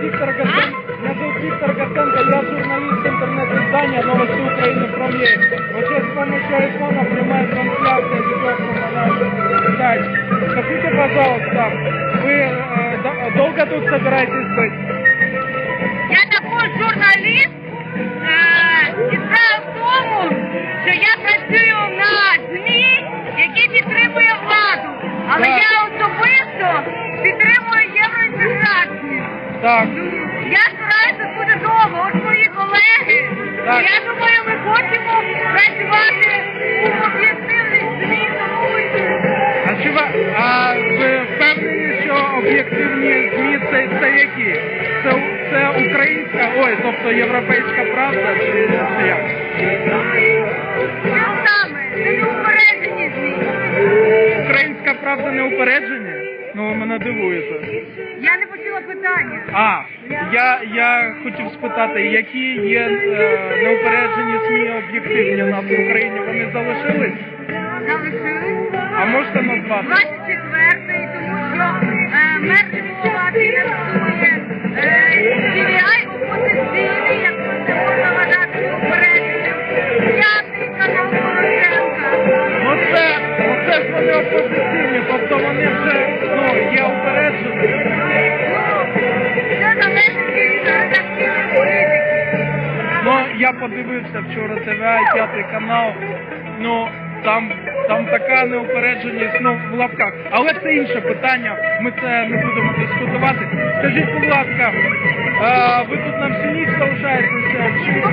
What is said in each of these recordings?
Виктор Горденко. Меня зовут Виктор Горденко, я журналист интернет-издания «Новости Украины Промьер». Вот сейчас с помощью айфона прямая трансляция ведется на наш сайт. Скажите, пожалуйста, вы э, до- долго тут собираетесь быть? Я також журналіст. Е, і справа в тому, що я працюю на ЗМІ, які підтримує владу. Але Так. я Так. Я стараюся буде довго, от мої колеги. Так. Я думаю, ми хочемо працювати у об'єктивних ЗМІ, А чи ви, а ви впевнені, що об'єктивні ЗМІ це, це які? Це, це українська, ой, тобто європейська правда чи, чи як? Що саме? Це неупереджені ЗМІ. Українська правда не упереджені? Ну, ви мене дивуєте. Я не почула питання. А, я, я хотів спитати, які є е, неупереджені ЗМІ об'єктивні у нас в Україні? Вони залишились? Залишились. А можете назвати? 24-й, тому що е, мер я подивився вчора ТВА, і п'ятий канал. Ну, там, там така неупередженість, ну, в лапках. Але це інше питання, ми це не будемо дискутувати. Скажіть, будь ласка, е, ви тут на всю ніч залишаєтеся? Чи...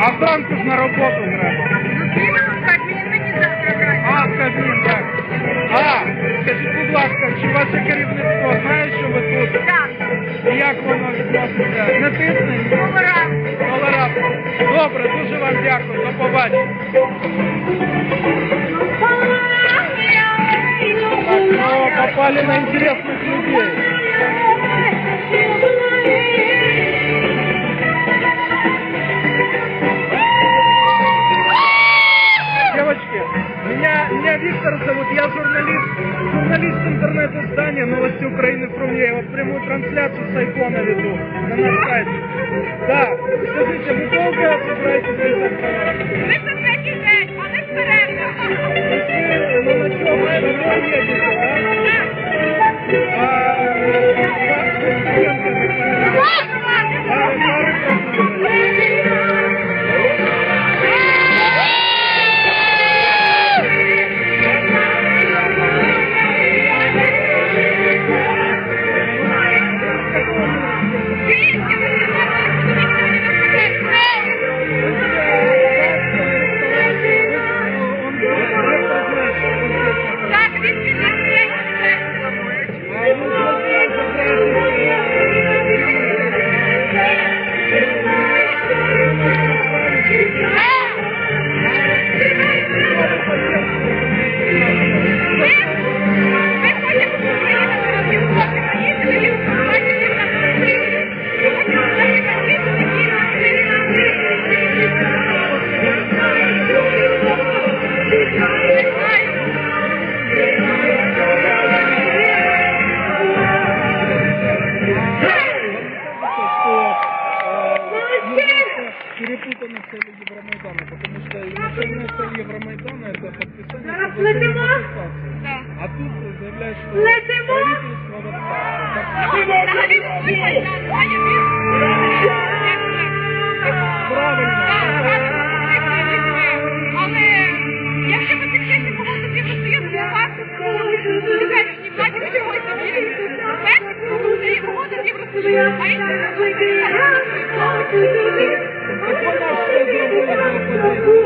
А зранку ж на роботу треба. Ну. А, в Кабмін, так. А, скажіть, будь ласка, чи ваше керівництво знає, Добре, дуже вам дякую. До побачення. Попали на интересных людей. Интернет-издания «Новости Украины from Я вот прямую трансляцию с айфона веду. На наш сайт. Да, скажите, вы долго собираетесь здесь Евромайдана, потому что цель Евромайдана это подписание летимо. А тут заявляешь, что Летимо. правительство в отставке. Правильно. Але якщо ви Євросоюзу, теперішній владі чогось це угода з Євросоюзом, Thank you.